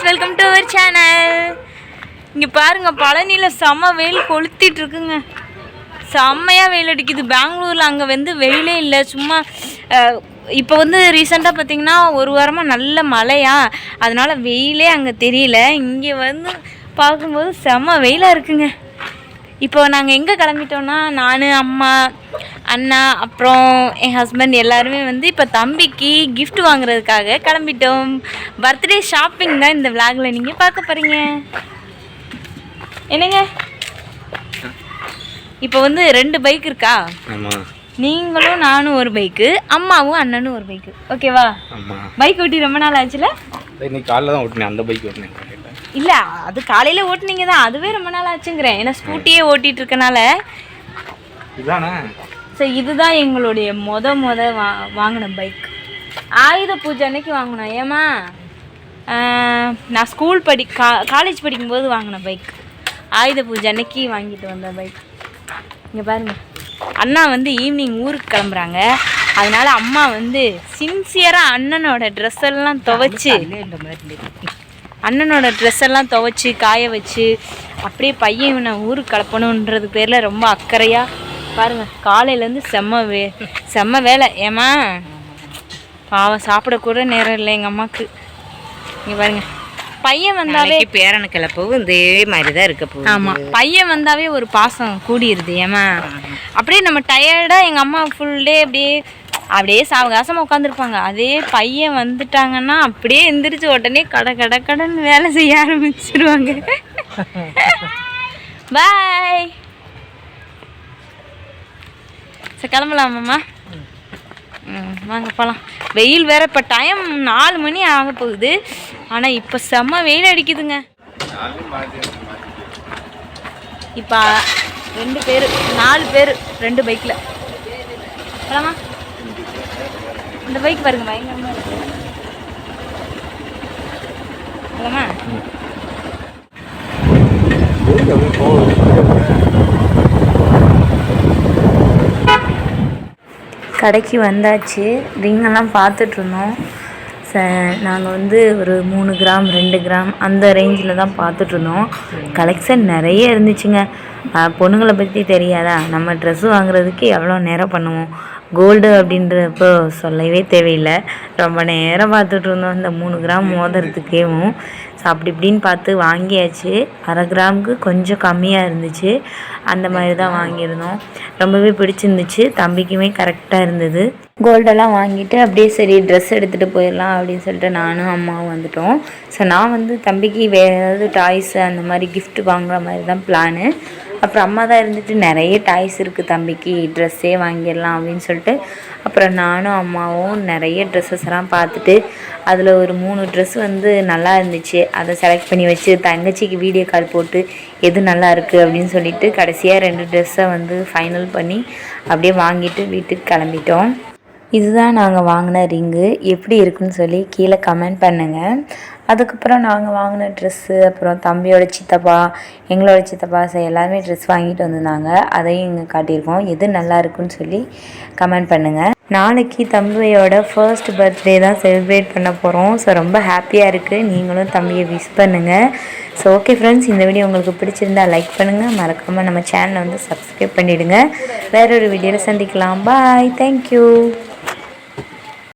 Friends welcome to our channel இங்கே பாருங்கள் பழனியில் செம்ம வெயில் கொளுத்திட்டு இருக்குங்க செம்மையாக வெயில் அடிக்குது. பெங்களூரில் அங்கே வந்து வெயிலே இல்லை. சும்மா இப்போ வந்து ரீசெண்டாக பார்த்தீங்கன்னா ஒரு வாரமாக நல்ல மழையா. அதனால் வெயிலே அங்கே தெரியல. இங்கே வந்து பார்க்கும்போது செம்ம வெயிலாக இருக்குங்க. இப்போ நாங்கள் எங்கே கிளம்பிட்டோன்னா நான் அம்மா அண்ணா அப்புறம் என் ஹஸ்பண்ட் எல்லாருமே வந்து இப்போ தம்பிக்கு gift வாங்குறதுக்காக கிளம்பிட்டோம். பர்த்டே ஷாப்பிங் தான் இந்த விளாகில் நீங்கள் பார்க்க போகிறீங்க என்னங்க? இப்போ வந்து ரெண்டு பைக் இருக்கா? நீங்களும் நானும் ஒரு பைக்கு அம்மாவும் அண்ணனும் ஒரு பைக்கு ஓகேவா பைக் ஓட்டி ரொம்ப நாள் ஆச்சுல? இன்னைக்கு காலைல தான் ஓட்டினேன். அந்த பைக் ஓட்டினேன் இல்லை அது காலையில் ஓட்டுனீங்க தான். அதுவே ரொம்ப நாள் ஆச்சுங்கிறேன் ஏன்னா ஸ்கூட்டியே ஓட்டிகிட்டு இருக்கனால. இதானே? ஸோ இதுதான் எங்களுடைய மொத மொத வா வாங்கின பைக் ஆயுத பூஜை அன்னைக்கு வாங்கினோம். ஏமா நான் ஸ்கூல் படி கா காலேஜ் படிக்கும்போது வாங்கின பைக் ஆயுத பூஜை அன்னைக்கு வாங்கிட்டு வந்த பைக் இங்கே பாருங்க. அண்ணா வந்து ஈவினிங் ஊருக்கு கிளம்புறாங்க. அதனால அம்மா வந்து சின்சியராக அண்ணனோட ட்ரெஸ் எல்லாம் துவைச்சு அண்ணனோட ட்ரெஸ் எல்லாம் துவைச்சு காய வச்சு அப்படியே பையன் இவனை ஊருக்கு கிளப்பணுன்றது பேரில் ரொம்ப அக்கறையாக பாருங்க காலையிலேருந்து செம்ம வே செம்ம வேலை. ஏமா பாவம் சாப்பிடக்கூட நேரம் இல்லை எங்கள் அம்மாவுக்கு இங்கே பாருங்க. பையன் வந்தாவே நாளைக்கு பேரனு கிளப்பவும் இதே மாதிரி தான் இருக்க போகுது. ஆமாம் பையன் வந்தாவே ஒரு பாசம் கூடிருது ஏமா அப்படியே நம்ம டயர்டாக எங்கள் அம்மா ஃபுல் டே அப்படியே அப்படியே சாவகாசமாக உட்காந்துருப்பாங்க அதே பையன் வந்துட்டாங்கன்னா அப்படியே எந்திரிச்சு உடனே கடை கடை கடைன்னு வேலை செய்ய ஆரம்பிச்சிருவாங்க. பாய் சரி கிளம்பலாமாம்மா ம் வாங்க போகலாம் வெயில் வேறு இப்போ டைம் நாலு மணி ஆக போகுது. ஆனால் இப்போ செம்ம வெயில் அடிக்குதுங்க. இப்போ ரெண்டு பேர் நாலு பேர் ரெண்டு பைக்கில் போகலாமா இந்த பைக் பாருங்க பயங்கரமாக இருக்குது கடைக்கு வந்தாச்சு. ரிங்கெல்லாம் பார்த்துட்ருந்தோம். ச நாங்கள் வந்து ஒரு மூணு கிராம் ரெண்டு கிராம் அந்த ரேஞ்சில் தான் பார்த்துட்ருந்தோம். கலெக்ஷன் நிறைய இருந்துச்சுங்க. பொண்ணுங்களை பற்றி தெரியாதா? நம்ம ட்ரெஸ்ஸு வாங்குறதுக்கு எவ்வளோ நேரம் பண்ணுவோம்? கோல்டு அப்படின்றப்போ சொல்லவே தேவையில்லை. ரொம்ப நேரம் பார்த்துட்டு இருந்தோம். இந்த மூணு கிராம் மோதிரத்துக்கேவும். ஸோ அப்படி இப்படின்னு பார்த்து வாங்கியாச்சு. அரை கிராமுக்கு கொஞ்சம் கம்மியாக இருந்துச்சு. அந்த மாதிரி தான் வாங்கியிருந்தோம். ரொம்பவே பிடிச்சிருந்துச்சு. தம்பிக்குமே கரெக்டாக இருந்தது. கோல்டெல்லாம் வாங்கிட்டு அப்படியே சரி ட்ரெஸ் எடுத்துகிட்டு போயிடலாம் அப்படின்னு சொல்லிட்டு நானும் அம்மாவும் வந்துட்டோம். ஸோ நான் வந்து தம்பிக்கு வேறு ஏதாவது டாய்ஸு அந்த மாதிரி கிஃப்ட் வாங்குற மாதிரி தான் பிளானு அப்புறம் அம்மா தான் இருந்துட்டு நிறைய டாய்ஸ் இருக்குது தம்பிக்கு ட்ரெஸ்ஸே வாங்கிடலாம் அப்படின்னு சொல்லிட்டு. அப்புறம் நானும் அம்மாவும் நிறைய ட்ரெஸ்ஸஸ் எல்லாம் பார்த்துட்டு அதில் ஒரு மூணு ட்ரெஸ் வந்து நல்லா இருந்துச்சு. அதை செலக்ட் பண்ணி வச்சு தங்கச்சிக்கு வீடியோ கால் போட்டு எது நல்லா இருக்குது அப்படின்னு சொல்லிட்டு கடைசியாக ரெண்டு ட்ரெஸ்ஸை வந்து ஃபைனல் பண்ணி அப்படியே வாங்கிட்டு வீட்டுக்கு கிளம்பிட்டோம். இதுதான் நாங்கள் வாங்கின ரிங்கு. எப்படி இருக்குன்னு சொல்லி கீழே கமெண்ட் பண்ணுங்கள் அதுக்கப்புறம் நாங்கள் வாங்கின ட்ரெஸ்ஸு அப்புறம் தம்பியோட சித்தப்பா எங்களோட சித்தப்பா ச எல்லாருமே ட்ரெஸ் வாங்கிட்டு வந்திருந்தாங்க. அதையும் இங்கே காட்டியிருக்கோம். எது நல்லா இருக்குன்னு சொல்லி கமெண்ட் பண்ணுங்கள் நாளைக்கு தம்பியோட ஃபர்ஸ்ட் பர்த்டே தான் செலிப்ரேட் பண்ண போகிறோம் ஸோ ரொம்ப ஹாப்பியாக இருக்குது நீங்களும் தம்பியை விஷ் பண்ணுங்கள் ஸோ ஓகே ஃப்ரெண்ட்ஸ் இந்த வீடியோ உங்களுக்கு பிடிச்சிருந்தா லைக் பண்ணுங்கள் மறக்காமல் நம்ம சேனலை வந்து சப்ஸ்கிரைப் பண்ணிவிடுங்க வேற ஒரு வீடியோவில் சந்திக்கலாம். Bye thank you